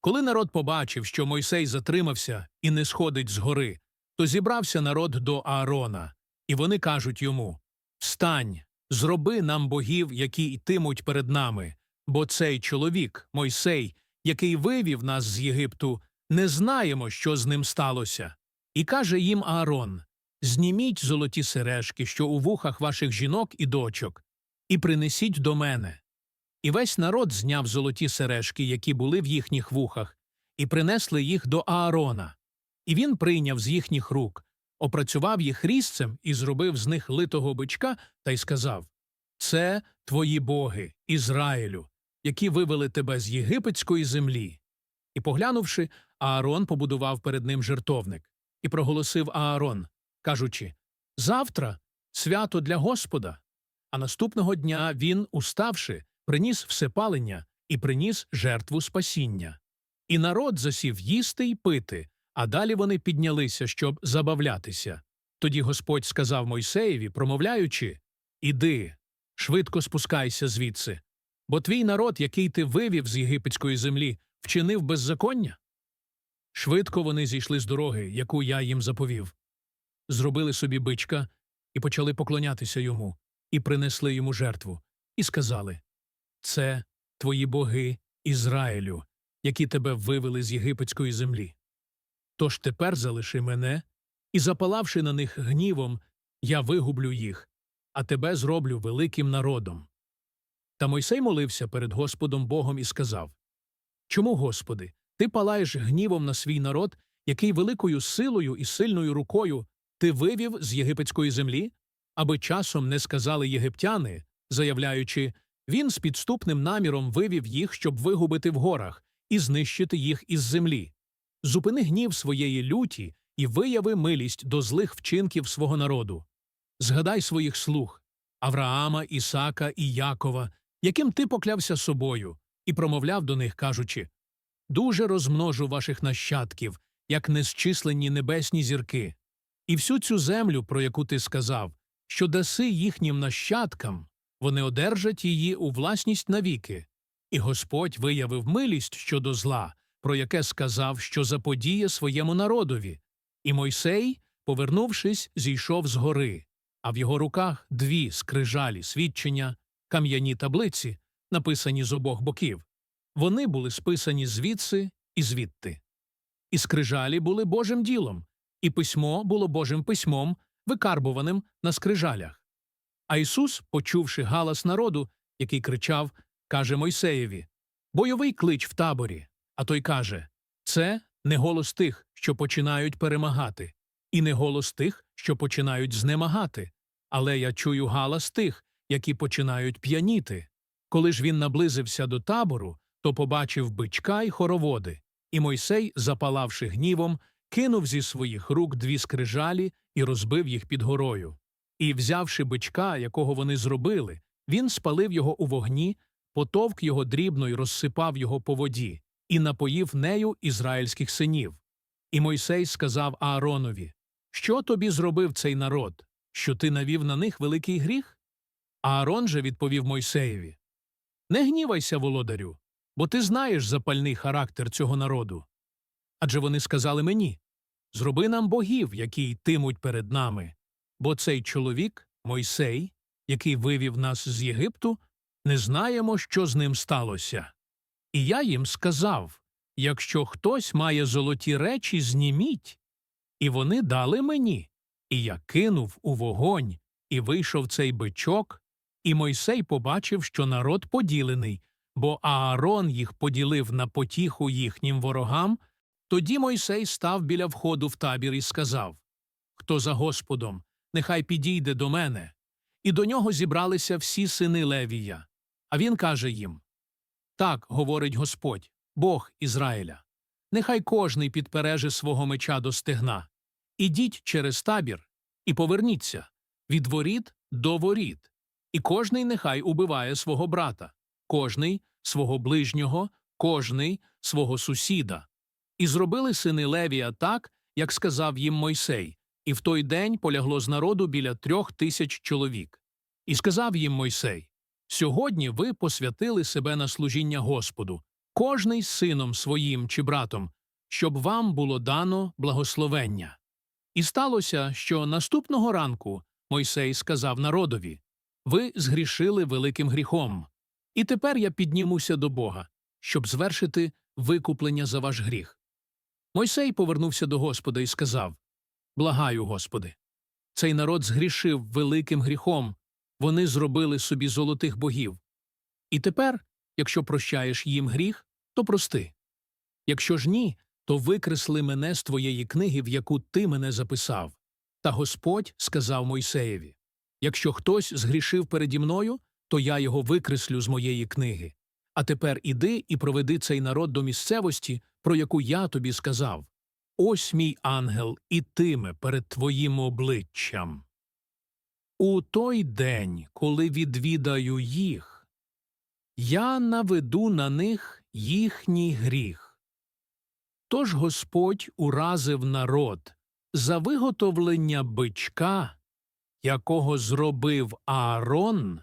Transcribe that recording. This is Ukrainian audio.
Коли народ побачив, що Мойсей затримався і не сходить з гори, то зібрався народ до Аарона, і вони кажуть йому Встань, зроби нам богів, які йтимуть перед нами, бо цей чоловік, Мойсей, який вивів нас з Єгипту, не знаємо, що з ним сталося. І каже їм Аарон Зніміть золоті сережки, що у вухах ваших жінок і дочок, і принесіть до мене. І весь народ зняв золоті сережки, які були в їхніх вухах, і принесли їх до Аарона. І він прийняв з їхніх рук, опрацював їх різцем і зробив з них литого бичка та й сказав Це твої боги, Ізраїлю, які вивели тебе з єгипетської землі. І, поглянувши, Аарон побудував перед ним жертовник і проголосив Аарон, кажучи Завтра свято для Господа. А наступного дня він, уставши, приніс всепалення і приніс жертву спасіння. І народ засів їсти й пити, а далі вони піднялися, щоб забавлятися. Тоді Господь сказав Мойсеєві, промовляючи Іди, швидко спускайся звідси, бо твій народ, який ти вивів з єгипетської землі, вчинив беззаконня. Швидко вони зійшли з дороги, яку я їм заповів. Зробили собі бичка і почали поклонятися йому, і принесли йому жертву, і сказали Це твої боги Ізраїлю, які тебе вивели з єгипетської землі. Тож тепер залиши мене, і, запалавши на них гнівом, я вигублю їх, а тебе зроблю великим народом. Та Мойсей молився перед Господом Богом і сказав Чому, Господи, ти палаєш гнівом на свій народ, який великою силою і сильною рукою ти вивів з єгипетської землі, аби часом не сказали єгиптяни, заявляючи він з підступним наміром вивів їх, щоб вигубити в горах і знищити їх із землі. Зупини гнів своєї люті і вияви милість до злих вчинків свого народу. Згадай своїх слуг Авраама, Ісака і Якова, яким ти поклявся собою, і промовляв до них, кажучи Дуже розмножу ваших нащадків, як незчисленні небесні зірки, і всю цю землю, про яку ти сказав, що даси їхнім нащадкам, вони одержать її у власність навіки. І Господь виявив милість щодо зла, про яке сказав, що заподіє своєму народові. І Мойсей, повернувшись, зійшов з гори, а в його руках дві скрижалі свідчення, кам'яні таблиці, написані з обох боків. Вони були списані звідси і звідти. І скрижалі були Божим ділом, і письмо було Божим письмом, викарбуваним на скрижалях. А Ісус, почувши галас народу, який кричав, каже Мойсеєві Бойовий клич в таборі. А той каже Це не голос тих, що починають перемагати, і не голос тих, що починають знемагати, але я чую галас тих, які починають п'яніти. Коли ж він наблизився до табору, то побачив бичка й хороводи, і Мойсей, запалавши гнівом, кинув зі своїх рук дві скрижалі і розбив їх під горою. І, взявши бичка, якого вони зробили, він спалив його у вогні, потовк його дрібно й розсипав його по воді, і напоїв нею ізраїльських синів. І Мойсей сказав Ааронові Що тобі зробив цей народ, що ти навів на них великий гріх? Аарон же відповів Мойсеєві Не гнівайся, володарю, бо ти знаєш запальний характер цього народу. Адже вони сказали мені Зроби нам богів, які йтимуть перед нами, бо цей чоловік, Мойсей, який вивів нас з Єгипту, не знаємо, що з ним сталося. І я їм сказав якщо хтось має золоті речі, зніміть. І вони дали мені. І я кинув у вогонь, і вийшов цей бичок, і Мойсей побачив, що народ поділений, бо Аарон їх поділив на потіху їхнім ворогам. Тоді Мойсей став біля входу в табір і сказав Хто за Господом, нехай підійде до мене. І до нього зібралися всі сини Левія. А він каже їм Так, говорить Господь, Бог Ізраїля. Нехай кожний підпереже свого меча до стегна. Ідіть через табір і поверніться від воріт до воріт. І кожний нехай убиває свого брата, кожний свого ближнього, кожний свого сусіда. І зробили сини Левія так, як сказав їм Мойсей, і в той день полягло з народу біля трьох тисяч чоловік. І сказав їм Мойсей Сьогодні ви посвятили себе на служіння Господу, кожний сином своїм чи братом, щоб вам було дано благословення. І сталося, що наступного ранку Мойсей сказав народові Ви згрішили великим гріхом, і тепер я піднімуся до Бога, щоб звершити викуплення за ваш гріх. Мойсей повернувся до Господа і сказав Благаю, Господи, цей народ згрішив великим гріхом, вони зробили собі золотих богів. І тепер, якщо прощаєш їм гріх, то прости. Якщо ж ні, то викресли мене з твоєї книги, в яку ти мене записав. Та Господь сказав Мойсеєві Якщо хтось згрішив переді мною, то я його викреслю з моєї книги. А тепер іди і проведи цей народ до місцевості, про яку я тобі сказав. Ось мій ангел ітиме перед твоїм обличчям. У той день, коли відвідаю їх, я наведу на них їхній гріх. Тож Господь уразив народ за виготовлення бичка, якого зробив Аарон,